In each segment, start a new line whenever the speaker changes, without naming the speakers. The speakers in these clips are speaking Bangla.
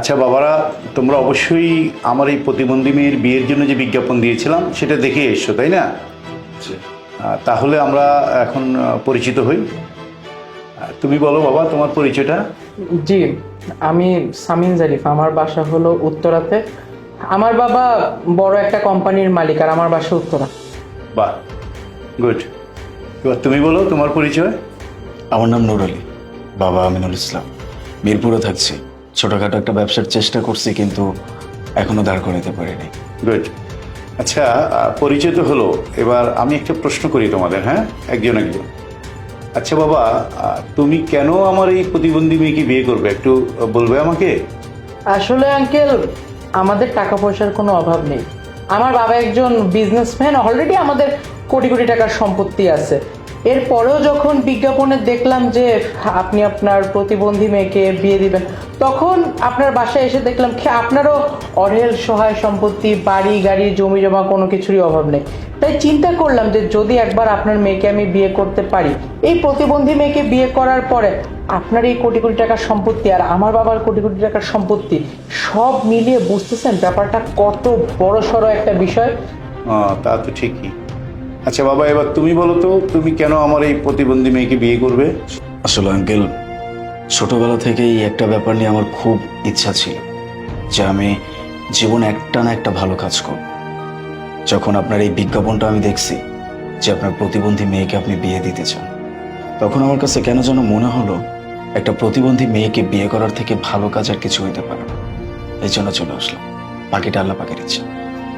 আচ্ছা বাবারা তোমরা অবশ্যই আমার এই প্রতিবন্ধী মেয়ের বিয়ের জন্য যে বিজ্ঞাপন দিয়েছিলাম সেটা দেখে এসছো তাই না? তাহলে আমরা এখন পরিচিত হই। তুমি বলো বাবা তোমার পরিচয়টা।
জি আমি সামিন জারিফ আমার বাসা হলো উত্তরাতে। আমার বাবা বড় একটা কোম্পানির মালিক আর আমার বাসা উত্তরা।
বাহ গুড। এবার তুমি বলো তোমার পরিচয়।
আমার নাম নুর আলী বাবা আমিনুল ইসলাম মিরপুরে থাকছি। ছোটখাটো একটা ব্যবসার চেষ্টা করছি কিন্তু এখনও দাঁড় করাতে পারিনি।
গুড আচ্ছা আহ, পরিচয় তো হলো। এবার আমি একটা প্রশ্ন করি তোমাদের হ্যাঁ? একজন একজন। আচ্ছা বাবা তুমি কেন আমার এই প্রতিবন্ধী মেয়েকে বিয়ে করবে? একটু বলবে আমাকে?
আসলে আঙ্কেল আমাদের টাকা পয়সার কোনো অভাব নেই। আমার বাবা একজন বিজনেসম্যান অলরেডি আমাদের কোটি কোটি টাকার সম্পত্তি আছে। এরপরেও যখন বিজ্ঞাপনে দেখলাম যে আপনি আপনার প্রতিবন্ধী মেয়েকে বিয়ে দিবেন, তখন আপনার বাসায় এসে দেখলাম কি আপনারও অঢেল সহায় সম্পত্তি, বাড়ি, গাড়ি, জমি জমা কোনো কিছুরই অভাব নেই। তাই চিন্তা করলাম যে যদি একবার আপনার মেয়েকে আমি বিয়ে করতে পারি, এই প্রতিবন্ধী মেয়েকে বিয়ে করার পরে আপনার এই কোটি কোটি টাকার সম্পত্তি আর আমার বাবার কোটি কোটি টাকার সম্পত্তি সব মিলিয়ে বুঝতেছেন ব্যাপারটা কত বড় সড়ো একটা বিষয়?
তা তো ঠিকই। আচ্ছা বাবা এবার তুমি বলো তো তুমি কেন আমার এই প্রতিবন্ধী মেয়েকে বিয়ে করবে?
আসলে আঙ্কেল ছোটবেলা থেকেই একটা ব্যাপার নিয়ে আমার খুব ইচ্ছা ছিল যে আমি জীবনে একটা না একটা ভালো কাজ করব। যখন আপনার এই বিজ্ঞাপনটা আমি দেখছি যে আপনার প্রতিবন্ধী মেয়েকে আপনি বিয়ে দিতে চান তখন আমার কাছে কেন যেন মনে হলো একটা প্রতিবন্ধী মেয়েকে বিয়ে করার থেকে ভালো কাজ আর কিছু হইতে পারে না। এই জন্য চলে আসলাম। বাকিটা আল্লাহ পাকের ইচ্ছা।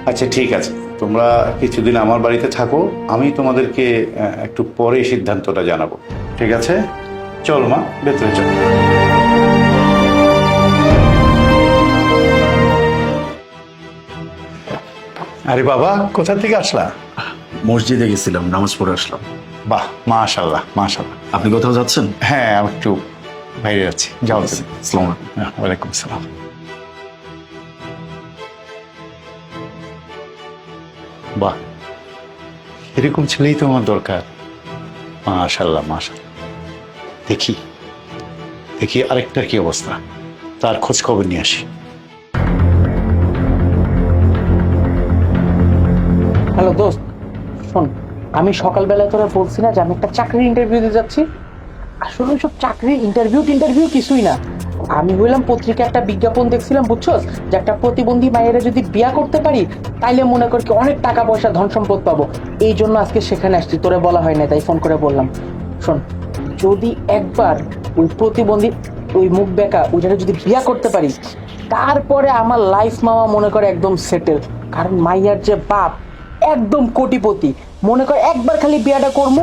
আচ্ছা ঠিক আছে। তোমরা কিছুদিন আমার বাড়িতে থাকো আমি তোমাদেরকে একটু পরে সিদ্ধান্তটা জানাব। ঠিক আছে? চল মা ভেতরে চল। আরে বাবা কোথা থেকে আসলা?
মসজিদে গেছিলাম নামাজ পড়ে আসলাম।
বাহ মাশাল্লাহ মাশাল্লাহ
আপনি কোথাও যাচ্ছেন?
হ্যাঁ একটু বাইরে যাচ্ছি যাও তুমি।
আসসালামু আলাইকুম।
আসসালাম। বাহ। এরকম ছেলেই তো আমার দরকার। মাশাল্লাহ মাশাল্লাহ দেখি দেখি আরেকটার কি অবস্থা। তার খোঁজ খবর নিয়ে আসি।
হ্যালো দোস্ত, শোন, আমি সকালবেলা তোরা বলছি না যে আমি একটা চাকরির ইন্টারভিউ দিতে যাচ্ছি। আসলে সব চাকরির ইন্টারভিউ টিন্টারভিউ কিছুই না। আমি হইলাম পত্রিকা একটা বিজ্ঞাপন দেখছিলাম বুঝছস যে একটা প্রতিবন্ধী মায়েরা যদি বিয়া করতে পারি, তাইলে মনে কর কি অনেক টাকা পয়সা ধন সম্পদ পাবো। এই জন্য আজকে সেখানে আসছি। তোরে বলা হয় না তাই ফোন করে বললাম। শোন, যদি একবার ওই প্রতিবন্ধী, ওই মুখ বেকা ওইটা যদি বিয়া করতে পারি, তারপরে আমার লাইফ মামা মনে করে একদম সেটেল কারণ মাইয়ার যে বাপ, একদম কোটিপতি। মনে করে একবার খালি বিয়াটা করব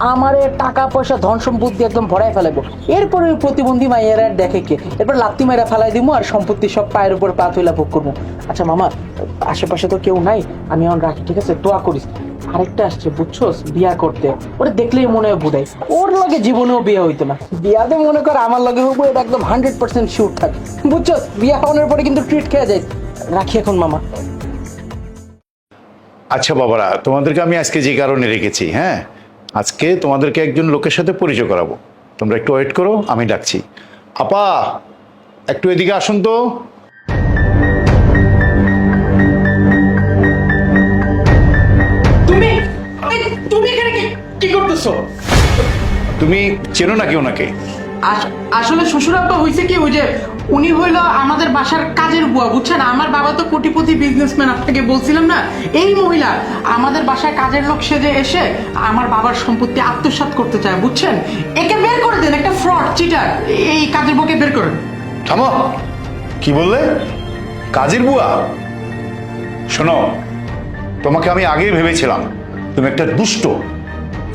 আমারে টাকা, পয়সা, ধন সম্পত্তি একদম ভরাই ফেলাবো এরপরে প্রতিবন্ধী মাইয়ারা দেখে কে? এরপর লাত্তি মাইরা ফেলাই দিব আর সম্পত্তি সব পায়ের উপর পা তুইলা ভোগ করব আচ্ছা মামা, আশেপাশে তো কেউ নাই, আমি এখন রাখি, ঠিক আছে? দোয়া করিস। আরেকটা আসছে, বুঝছোস? বিয়া করতে। ওটা দেখলেই মনে হয় বুড়াই ওর লগে জীবনেও বিয়ে হইতো না। বিয়াতে মনে কর আমার লগে হব এটা একদম হান্ড্রেড পার্সেন্ট শিওর থাকে। বুঝছোস? বিয়া হওয়ার পরে কিন্তু ট্রিট খেয়ে যায় রাখি এখন, মামা।
আচ্ছা বাবারা, তোমাদেরকে আমি আজকে যে কারণে রেখেছি হ্যাঁ? আজকে তোমাদেরকে একজন লোকের সাথে পরিচয় করাবো। তোমরা একটু ওয়েট করো আমি ডাকছি। আপা একটু এদিকে আসুন তো।
তুমি তুমি এখানে কি করতেছো?
তুমি চেনো নাকি ওনাকে?
আসলে শ্বশুর আব্বা হয়েছে কি, ওই যে উনি হইল আমাদের বাসার কাজের বুয়া, বুঝছেন? আমার বাবা তো কোটিপতি বিজনেসম্যান আপনাকে বলছিলাম না? এই মহিলা আমাদের বাসায় কাজের লোক সেজে এসে আমার বাবার সম্পত্তি আত্মসাৎ করতে চায়, বুঝছেন? একে বের করে দেন, একটা ফ্রড চিটার এই কাজের বুকে বের করেন।
থামো। কি বললে? কাজের বুয়া? শোনো, তোমাকে আমি আগেই ভেবেছিলাম, তুমি একটা দুষ্ট,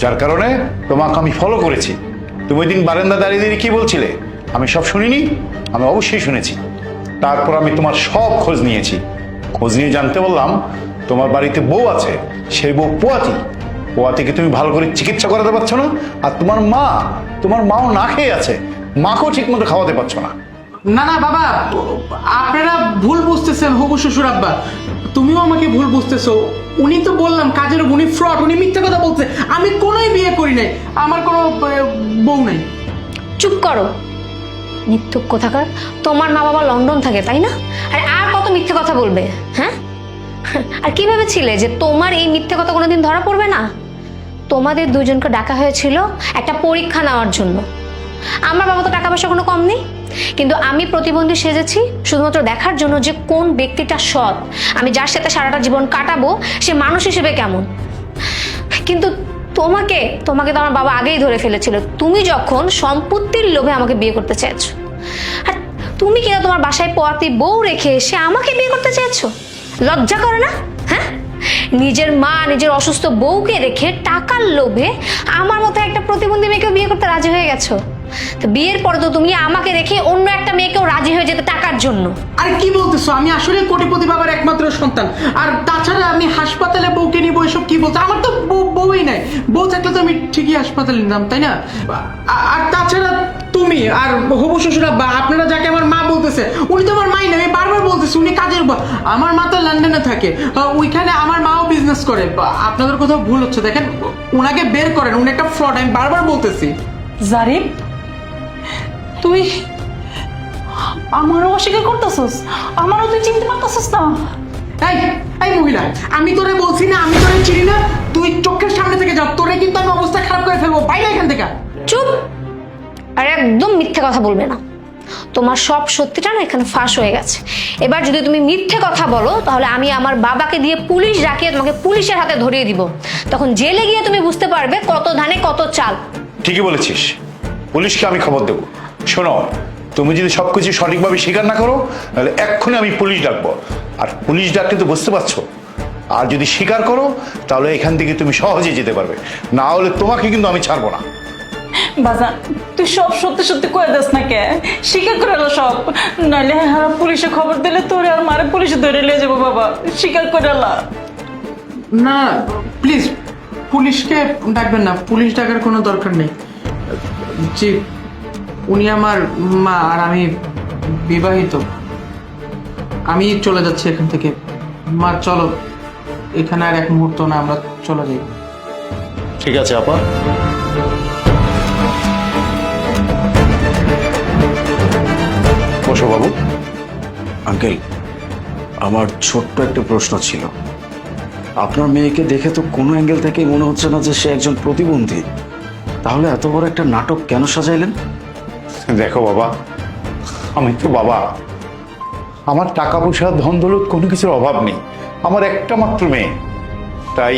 যার কারণে তোমাকে আমি ফলো করেছি। তুমি ওই দিন বারান্দা দাঁড়িয়ে দাঁড়িয়ে কি বলছিলে? আমি সব শুনিনি? আমি অবশ্যই শুনেছি। তারপর আমি তোমার সব খোঁজ নিয়েছি। খোঁজ নিয়ে জানতে বললাম, তোমার বাড়িতে বউ আছে সেই বউ পোয়াতি। পোয়াতিকে তুমি ভালো করে চিকিৎসা করাতে পারছ না, আর তোমার মা, তোমার মাও না খেয়ে আছে, মাকেও ঠিক মতো খাওয়াতে পারছ না।
না না, বাবা, আপনারা ভুল বুঝতেছেন, হবু শ্বশুর আব্বা। তুমিও আমাকে ভুল বুঝতেছো। উনি তো বললাম, কাজের উনি ফ্রড উনি মিথ্যা কথা বলছে। আমি কোনোই বিয়ে করি নাই। আমার কোনো বউ নাই।
চুপ করো। মিথ্যুক কোথাকার তোমার মা বাবা লন্ডন থাকে, তাই না? আর আর কত মিথ্যে কথা বলবে হ্যাঁ? আর কি ভেবেছিলে যে তোমার এই মিথ্যে কথা কোনোদিন ধরা পড়বে না? তোমাদের দুজনকে ডাকা হয়েছিল একটা পরীক্ষা নেওয়ার জন্য। আমার বাবা তো টাকা পয়সা কোনো কম নেই। কিন্তু আমি প্রতিবন্ধী সেজেছি শুধুমাত্র দেখার জন্য যে কোন ব্যক্তিটা সৎ। আমি যার সাথে সারাটা জীবন কাটাবো, সে মানুষ হিসেবে কেমন? কিন্তু তোমাকে তোমাকে তো আমার বাবা আগেই ধরে ফেলেছিল। তুমি যখন সম্পত্তির লোভে আমাকে বিয়ে করতে চাইছো, আর তুমি কিনা তোমার বাসায় পয়াতি বউ রেখে এসে আমাকে বিয়ে করতে চাইছো? লজ্জা করে না? হ্যাঁ? নিজের মা, নিজের অসুস্থ বউকে রেখে টাকার লোভে আমার মতো একটা প্রতিবন্ধী মেয়েকেও বিয়ে করতে রাজি হয়ে গেছো? তো বিয়ের পরে তো তুমি আমাকে রেখে অন্য একটা মেয়েকেও রাজি হয়ে যেতে টাকার জন্য।
আরে কি বলতেছো? আমি আসলে কোটিপতি বাবার একমাত্র সন্তান। আর তাছাড়া আমি হাসপাতালে বউকে নিবো এসব কি বলছো? আমার তো বউ বউই নাই। বউ থাকলে তো আমি ঠিকই হাসপাতালে নিতাম তাই না? আর তাছাড়া তুমি আর হবু শ্বশুর আব্বা আপনারা যাকে আমার মা বলতেছে উনি তো আমার মাই না আমি বারবার বলতেছি উনি কাজের ব- আমার মা তো লন্ডনে থাকে। ওইখানে আমার মাও বিজনেস করে। বা- আপনাদের কোথাও ভুল হচ্ছে দেখেন ওনাকে বের করেন উনি একটা ফ্রড আমি বারবার বলতেছি।
জারিফ তুই আমারও অস্বীকার করতেছস? আমারও তুই চিনতে পারতেছস না।
এই এই মহিলা আমি তোরে বলছি না আমি তোরে চিনি না। তুই চোখের সামনে থেকে যা তোরে কিন্তু আমি অবস্থা খারাপ করে ফেলব। বাইরে এখান থেকে।
চুপ। আর একদম মিথ্যে কথা বলবে না। তোমার সব সত্যিটা না এখানে ফাঁস হয়ে গেছে। এবার যদি তুমি মিথ্যে কথা বলো তাহলে আমি আমার বাবাকে দিয়ে পুলিশ ডাকিয়ে তোমাকে পুলিশের হাতে ধরিয়ে দিব। তখন জেলে গিয়ে তুমি বুঝতে পারবে কত ধানে কত চাল।
ঠিকই বলেছিস। পুলিশকে আমি খবর দেবো। শোনো তুমি যদি সবকিছু সঠিকভাবে স্বীকার না করো তাহলে এক্ষুনি আমি পুলিশ ডাকবো। আর পুলিশ ডাকতে তো বুঝতে পারছ। আর যদি স্বীকার করো তাহলে এখান থেকে তুমি সহজে যেতে পারবে। না হলে তোমাকে কিন্তু আমি ছাড়বো না।
বাজান তুই সব সত্যি সত্যি কয়ে দিস না কে? স্বীকার করে এলো সব। নাইলে হ্যাঁ পুলিশে খবর দিলে তোরে আর মারে পুলিশে ধরে নিয়ে যাব বাবা। স্বীকার করে এলা।
না প্লিজ পুলিশকে ডাকবেন না। পুলিশ ডাকার কোনো দরকার নেই। জি উনি আমার মা আর আমি বিবাহিত। আমি চলে যাচ্ছি এখান থেকে। মা চলো। এখানে আর এক মুহূর্ত না আমরা চলে যাই।
ঠিক আছে আপা। বসো বাবু।
আঙ্কেল আমার ছোট্ট একটা প্রশ্ন ছিল। আপনার মেয়েকে দেখে তো কোনো অ্যাঙ্গেল থেকেই মনে হচ্ছে না যে সে একজন প্রতিবন্ধী। তাহলে এত বড় একটা নাটক কেন সাজাইলেন?
দেখো বাবা, আমি তো বাবা। আমার টাকা পয়সা ধন দৌলত কোনো কিছুর অভাব নেই। আমার একটা মাত্র মেয়ে। তাই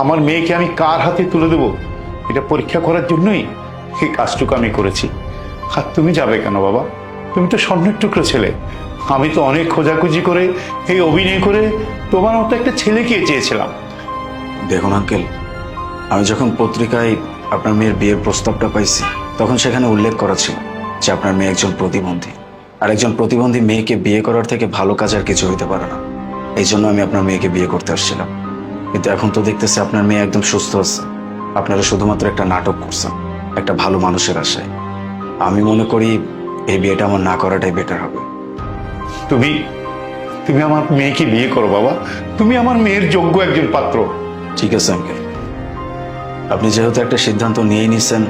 আমার মেয়েকে আমি কার হাতে তুলে দেব? এটা পরীক্ষা করার জন্যই এই কাজটুকু আমি করেছি। আর তুমি যাবে কেন বাবা? তুমি তো স্বর্ণের টুকরো ছেলে। আমি তো অনেক খোঁজাখুঁজি করে, এই অভিনয় করে তোমার মতো একটা ছেলেকে চেয়েছিলাম।
দেখুন, আঙ্কেল, আমি যখন পত্রিকায় আপনার মেয়ের বিয়ের প্রস্তাবটা পাইছি তখন সেখানে উল্লেখ করা ছিল যে আপনার মেয়ে একজন প্রতিবন্ধী। আর একজন প্রতিবন্ধী মেয়েকে বিয়ে করার থেকে ভালো কাজ আর কিছু হইতে পারে না। এই জন্য আমি আপনার মেয়েকে বিয়ে করতে আসছিলাম। কিন্তু এখন তো দেখতেছি আপনার মেয়ে একদম সুস্থ আছে। আপনারা শুধুমাত্র একটা নাটক করছেন একটা ভালো মানুষের আশায়। আমি মনে করি এই বিয়েটা আমার না করাটাই বেটার হবে।
তুমি তুমি আমার মেয়েকে বিয়ে করো বাবা। তুমি আমার মেয়ের যোগ্য একজন পাত্র।
ঠিক আছে আঙ্কেল আপনি যেহেতু একটা সিদ্ধান্ত নিয়েই নিছেন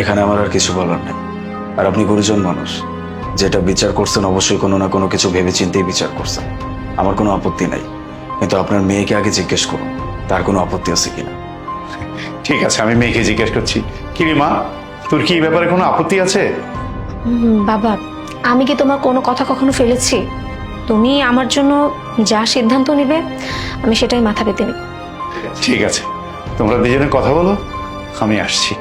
এখানে আমার আর কিছু বলার নেই। আর আপনি গুরুজন মানুষ যেটা বিচার করছেন অবশ্যই কোনো না কোনো কিছু ভেবে চিন্তেই বিচার করছেন। আমার কোনো আপত্তি নাই। কিন্তু আপনার মেয়েকে আগে জিজ্ঞেস করুন তার কোনো আপত্তি আছে কিনা?
ঠিক আছে আমি মেয়েকে জিজ্ঞেস করছি। কি রে মা তোর কি এই ব্যাপারে কোনো আপত্তি আছে?
বাবা আমি কি তোমার কোনো কথা কখনো ফেলেছি? তুমি আমার জন্য যা সিদ্ধান্ত নিবে আমি সেটাই মাথা পেতে নিব।
ঠিক আছে তোমরা দুজনে কথা বলো আমি আসছি।